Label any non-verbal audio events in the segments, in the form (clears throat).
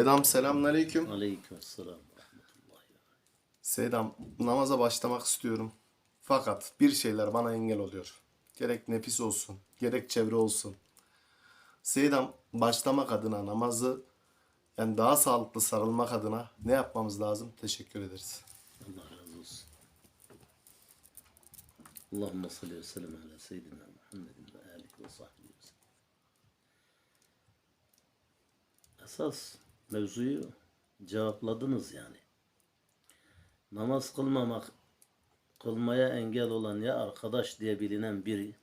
Sedam selamünaleyküm. Aleykümselam. rahmetullahi. Sedam namaza başlamak istiyorum. Fakat bir şeyler bana engel oluyor. Gerek nefis olsun, gerek çevre olsun. Seydam başlamak adına namazı yani daha sağlıklı sarılmak adına ne yapmamız lazım? Teşekkür ederiz. Allah razı olsun. Allahümme salli ve sellem ala seyyidina Muhammedin ve alihi ve sahbihi ve sellem. Esas mevzuyu cevapladınız yani. Namaz kılmamak, kılmaya engel olan ya arkadaş diye bilinen biri,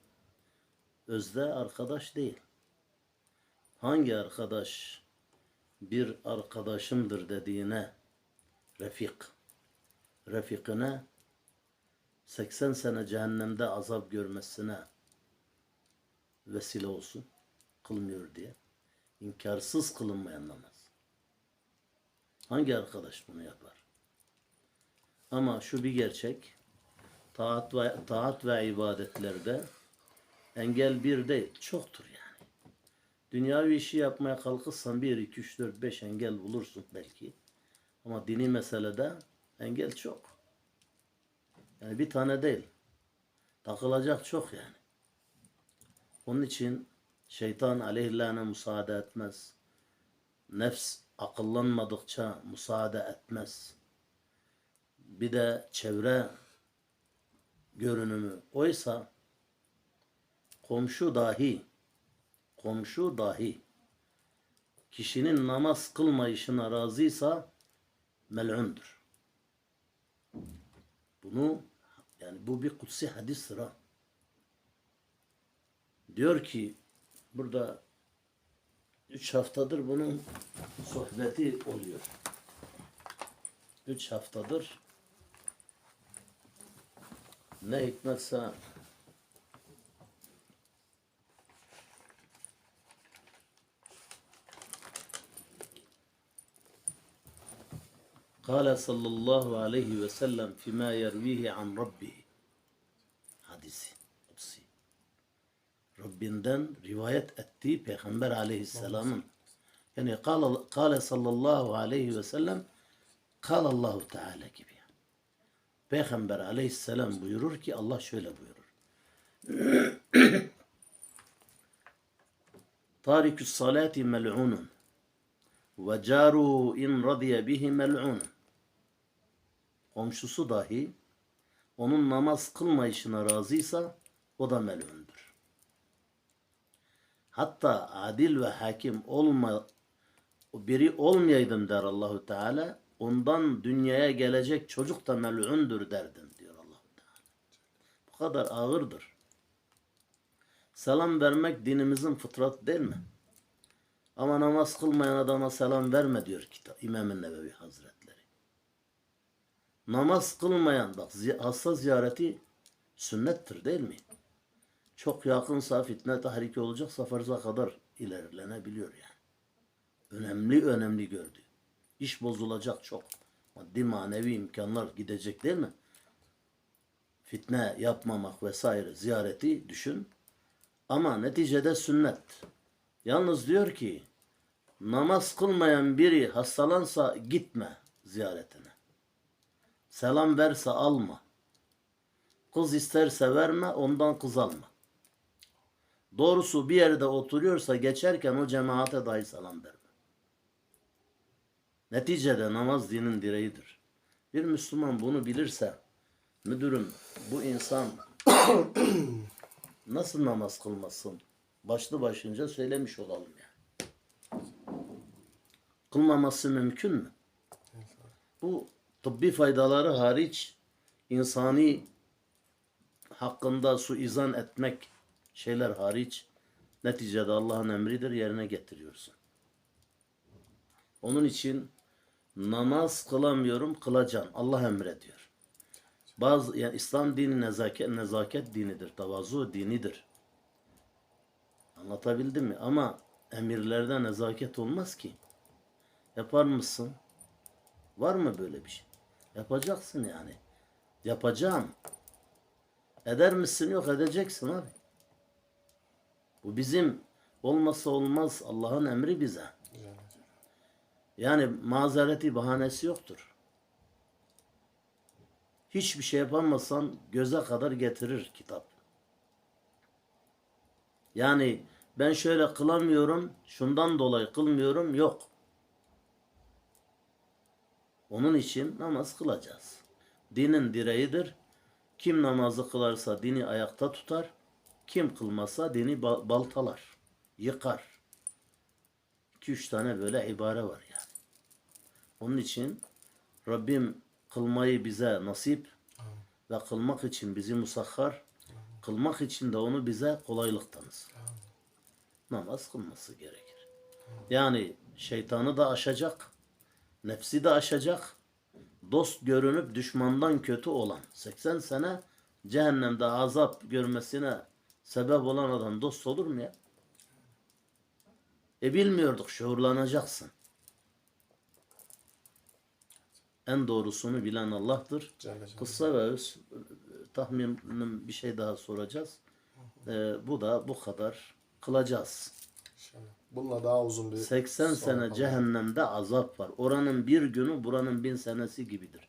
özde arkadaş değil. Hangi arkadaş bir arkadaşımdır dediğine refik, refikine 80 sene cehennemde azap görmesine vesile olsun. Kılmıyor diye. İnkarsız kılınmayan namaz. Hangi arkadaş bunu yapar? Ama şu bir gerçek. Taat ve, taat ve ibadetlerde engel bir değil, çoktur yani. Dünyavi işi yapmaya kalkırsan 1, 2, 3, 4, 5 engel bulursun belki. Ama dini meselede engel çok. Yani bir tane değil. Takılacak çok yani. Onun için şeytan aleyhillâne müsaade etmez. Nefs akıllanmadıkça müsaade etmez. Bir de çevre görünümü. Oysa komşu dahi komşu dahi kişinin namaz kılmayışına razıysa mel'undur. Bunu yani bu bir kutsi hadis sıra. Diyor ki burada üç haftadır bunun sohbeti oluyor. Üç haftadır ne hikmetse قال صلى الله عليه وسلم فيما يرويه عن ربه Rabbinden rivayet ettiği Peygamber aleyhisselamın yani kâle, kâle sallallahu aleyhi ve sellem kâle Allahu Teala gibi. yani. Peygamber aleyhisselam buyurur ki Allah şöyle buyurur. (clears throat) Tarikü salati mel'unun ve caruhu in radiye bihi mel'un. Komşusu dahi onun namaz kılmayışına razıysa o da mel'undur. Hatta adil ve hakim olma biri olmayaydım der Allahu Teala. Ondan dünyaya gelecek çocuk da mel'undur derdim diyor Allahu Teala. Bu kadar ağırdır. Selam vermek dinimizin fıtratı değil mi? Ama namaz kılmayan adama selam verme diyor kitap İmam-ı Nevevi Hazretleri. Namaz kılmayan bak hasta ziyareti sünnettir değil mi? Çok yakınsa fitne tahriki olacaksa farza kadar ilerlenebiliyor yani. Önemli önemli gördü. İş bozulacak çok. Maddi manevi imkanlar gidecek değil mi? Fitne yapmamak vesaire ziyareti düşün. Ama neticede sünnet. Yalnız diyor ki namaz kılmayan biri hastalansa gitme ziyaretine. Selam verse alma. Kız isterse verme ondan kız alma. Doğrusu bir yerde oturuyorsa geçerken o cemaate dahi selam verme. Neticede namaz dinin direğidir. Bir Müslüman bunu bilirse müdürüm bu insan (coughs) nasıl namaz kılmasın? Başlı başınca söylemiş olalım yani. Kılmaması mümkün mü? Bu tıbbi faydaları hariç insani hakkında suizan etmek şeyler hariç neticede Allah'ın emridir yerine getiriyorsun. Onun için namaz kılamıyorum kılacağım. Allah emrediyor. Bazı yani İslam dini nezaket nezaket dinidir. Tavazu dinidir. Anlatabildim mi? Ama emirlerde nezaket olmaz ki. Yapar mısın? Var mı böyle bir şey? Yapacaksın yani. Yapacağım. Eder misin? Yok edeceksin abi. Bu bizim olmazsa olmaz Allah'ın emri bize. Yani mazereti bahanesi yoktur. Hiçbir şey yapamazsan göze kadar getirir kitap. Yani ben şöyle kılamıyorum, şundan dolayı kılmıyorum yok. Onun için namaz kılacağız. Dinin direğidir. Kim namazı kılarsa dini ayakta tutar. Kim kılmazsa dini ba- baltalar, yıkar. 2-3 tane böyle ibare var yani. Onun için Rabbim kılmayı bize nasip ve kılmak için bizi musahhar, kılmak için de onu bize kolaylık tanısın. Namaz kılması gerekir. Yani şeytanı da aşacak, nefsi de aşacak, dost görünüp düşmandan kötü olan 80 sene cehennemde azap görmesine sebep olan adam dost olur mu ya? E bilmiyorduk şuurlanacaksın. En doğrusunu bilen Allah'tır. Celle. Kısa ve öz tahminim bir şey daha soracağız. Ee, bu da bu kadar kılacağız. Bununla daha uzun bir 80 sohbet sene alalım. cehennemde azap var. Oranın bir günü buranın bin senesi gibidir.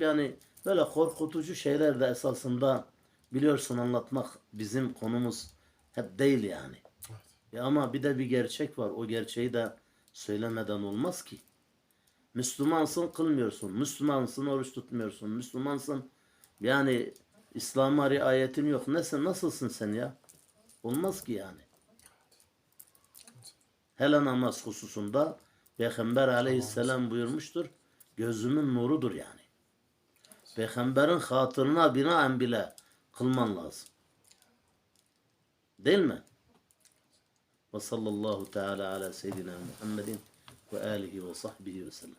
Yani böyle korkutucu şeyler de esasında biliyorsun anlatmak bizim konumuz hep değil yani. Evet. Ya ama bir de bir gerçek var. O gerçeği de söylemeden olmaz ki. Müslümansın kılmıyorsun. Müslümansın oruç tutmuyorsun. Müslümansın yani İslam'a riayetin yok. Nesin, nasılsın sen ya? Olmaz ki yani. Hele namaz hususunda Peygamber aleyhisselam buyurmuştur. Gözümün nurudur yani. Peygamberin hatırına binaen bile kılman lazım. Değil mi? Ve sallallahu teala ala seyyidina Muhammedin ve alihi ve sahbihi ve sellem.